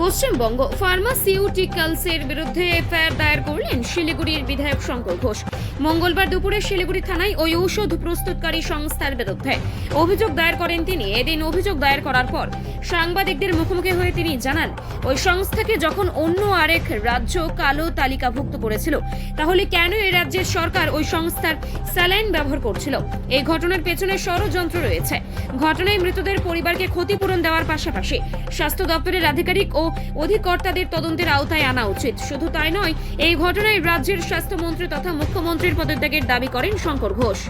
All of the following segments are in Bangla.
পশ্চিমবঙ্গ ফার্মাসিউটিক্যালসের বিরুদ্ধে এফআইআর দায়ের করলেন শিলিগুড়ির বিধায়ক শঙ্কর ঘোষ। মঙ্গলবার দুপুরে শিলিগুড়ি থানায় ওই ঔষধ প্রস্তুতকারী সংস্থার বিরুদ্ধে অভিযোগ দায়ের করেন তিনি। এদিন অভিযোগ দায়ের করার পর সাংবাদিকদের মুখোমুখি হয়ে তিনি জানান, ওই সংস্থাকে যখন অন্য আরেক রাজ্য কালো তালিকাভুক্ত করেছিল, তাহলে কেন এই রাজ্যের সরকার ওই সংস্থার স্যালাইন ব্যবহার করছিল? এই ঘটনার পেছনে ষড়যন্ত্র রয়েছে। ঘটনায় মৃতদের পরিবারকে ক্ষতিপূরণ দেওয়ার পাশাপাশি স্বাস্থ্য দপ্তরের আধিকারিক ও অধিকর্তাদের তদন্তের আওতায় আনা উচিত। শুধু তাই নয়, এই ঘটনায় রাজ্যের স্বাস্থ্যমন্ত্রী তথা মুখ্যমন্ত্রীর পদত্যাগের দাবি করেন শঙ্কর ঘোষ।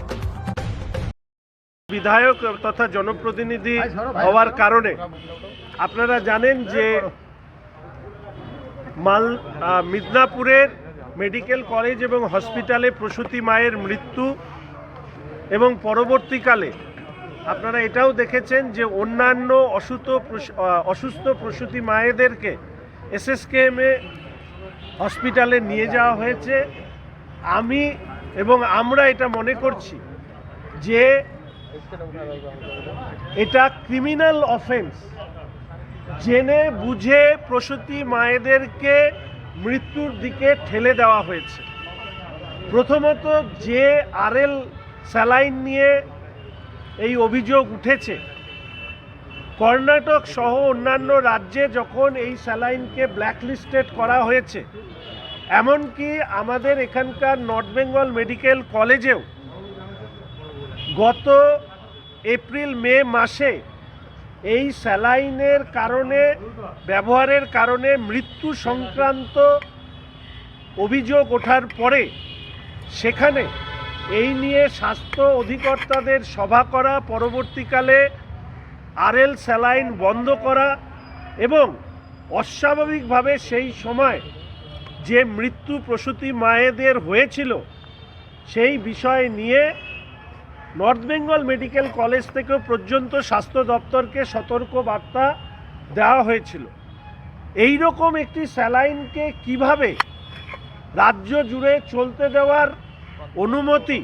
বিধায়ক তথা জনপ্রতিনিধি হওয়ার কারণে আপনারা জানেন যে মাল মিদনাপুরের মেডিকেল কলেজ এবং হসপিটালে প্রসূতি মায়ের মৃত্যু এবং পরবর্তীকালে আপনারা এটাও দেখেছেন যে অন্যান্য অসুস্থ অসুস্থ প্রসূতি মায়েদেরকে এসএসকেএমে হসপিটালে নিয়ে যাওয়া হয়েছে। আমি এবং আমরা এটা মনে করছি যে এটা ক্রিমিনাল অফেন্স জেনে বুঝে প্রসূতি মায়েদেরকে মৃত্যুর দিকে ঠেলে দেওয়া হয়েছে। প্রথমত যে আরএল স্যালাইন নিয়ে এই অভিযোগ উঠেছে। কর্ণাটক সহ অন্যান্য রাজ্যে যখন এই স্যালাইনকে ব্ল্যাকলিস্টেড করা হয়েছে, এমনকি আমাদের এখানকার নর্থ বেঙ্গল মেডিকেল কলেজেও গত এপ্রিল, মে মাসে এই স্যালাইনের কারণে, ব্যবহারের কারণে মৃত্যু সংক্রান্ত অভিযোগ ওঠার পরে সেখানে এই নিয়ে স্বাস্থ্য অধিকর্তাদের সভা করা, পরবর্তীকালে আরএল স্যালাইন বন্ধ করা এবং অস্বাভাবিকভাবে সেই সময় যে মৃত্যু প্রসূতি মায়েদের হয়েছিল সেই বিষয় নিয়ে নর্থ বেঙ্গল মেডিকেল কলেজ থেকেও পর্যন্ত স্বাস্থ্য দপ্তরকে সতর্ক বার্তা দেওয়া হয়েছিল। এই রকম একটি স্যালাইনকে কীভাবে রাজ্য জুড়ে চলতে দেওয়ার অনুমতি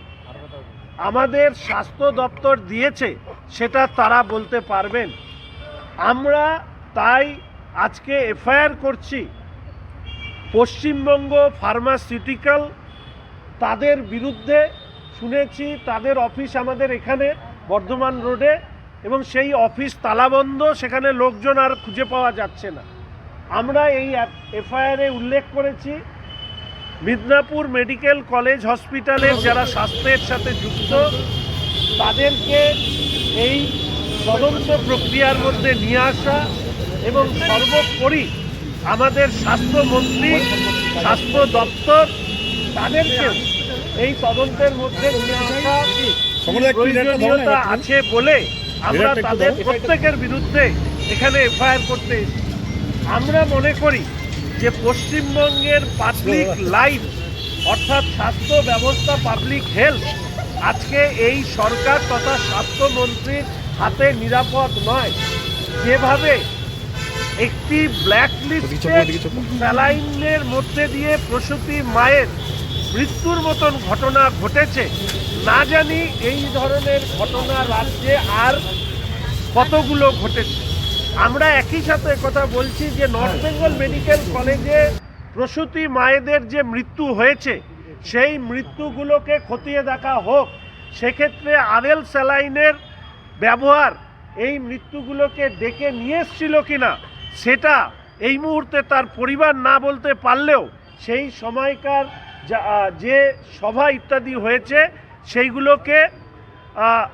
আমাদের স্বাস্থ্য দপ্তর দিয়েছে, সেটা তারা বলতে পারবেন। আমরা তাই আজকে এফআইআর করছি। পশ্চিমবঙ্গ ফার্মাসিউটিক্যাল, তাদের বিরুদ্ধে শুনেছি, তাদের অফিস আমাদের এখানে, বর্ধমান রোডে, এবং সেই অফিস তালাবন্ধ, সেখানে লোকজন আর খুঁজে পাওয়া যাচ্ছে না। আমরা এই এফআইআরে উল্লেখ করেছি মিদনাপুর মেডিকেল কলেজ হসপিটালের যারা স্বাস্থ্যের সাথে যুক্ত তাদেরকে এই তদন্ত প্রক্রিয়ার মধ্যে নিয়ে আসা এবং সর্বোপরি আমাদের স্বাস্থ্যমন্ত্রী স্বাস্থ্য দপ্তর তাদেরকে এই তদন্তের মধ্যে নিয়ে আসা প্রয়োজনীয়তা আছে বলে আমরা তাদের প্রত্যেকের বিরুদ্ধে এখানে এফআইআর করতে আমরা মনে করি যে পশ্চিমবঙ্গের পাবলিক লাইফ অর্থাৎ স্বাস্থ্য ব্যবস্থা পাবলিক হেলথ আজকে এই সরকার তথা স্বাস্থ্যমন্ত্রীর হাতে নিরাপদ নয়। যেভাবে একটি ব্ল্যাক লিস্টেড স্যালাইনের মধ্যে দিয়ে প্রসূতি মায়ের মৃত্যুর মতন ঘটনা ঘটেছে না জানি এই ধরনের ঘটনা রাজ্যে আর কতগুলো ঘটেছে। আমরা একই সাথে কথা বলছি যে নর্থ বেঙ্গল মেডিকেল কলেজে প্রসূতি মায়েদের যে মৃত্যু হয়েছে, সেই মৃত্যুগুলোকে খতিয়ে দেখা হোক, সেক্ষেত্রে আরএল স্যালাইনের ব্যবহার এই মৃত্যুগুলোকে ডেকে নিয়ে এসছিল কি না সেটা এই মুহূর্তে তার পরিবার না বলতে পারলেও সেই সময়কার যে সভা ইত্যাদি হয়েছে, সেইগুলোকে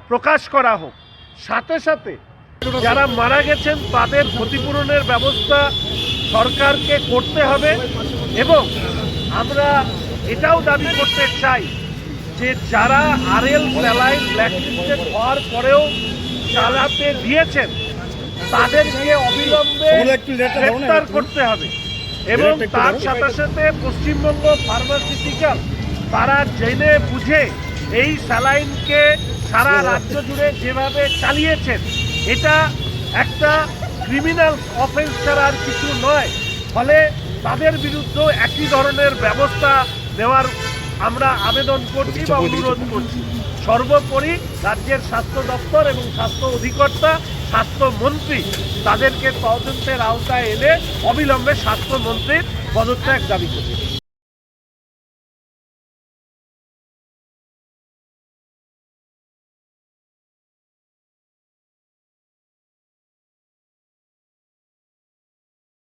প্রকাশ করা হোক। সাথে সাথে যারা মারা গেছেন তাদের ক্ষতিপূরণের ব্যবস্থা সরকারকে করতে হবে এবং আমরা এটাও দাবি করতে চাই যে যারা আরএল স্যালাইন ব্ল্যাকলিস্টেড হওয়ার পরেও চালাতে দিয়েছেন তাদেরকে অবিলম্বে গ্রেপ্তার করতে হবে এবং তার সাথে সাথে পশ্চিমবঙ্গ ফার্মাসিউটিক্যাল তারা জেনে বুঝে এই স্যালাইনকে সারা রাজ্য জুড়ে যেভাবে চালিয়েছেন এটা একটা ক্রিমিনাল অফেন্স ছাড়া আর কিছু নয়। ফলে তাদের বিরুদ্ধে একই ধরনের ব্যবস্থা নেওয়ার আমরা আবেদন করছি বা অনুরোধ করছি। সর্বোপরি রাজ্যের স্বাস্থ্য দপ্তর এবং স্বাস্থ্য অধিকর্তা স্বাস্থ্যমন্ত্রী তাদেরকে তদন্তের আওতায় এনে অবিলম্বে স্বাস্থ্যমন্ত্রীর পদত্যাগ দাবি করছি।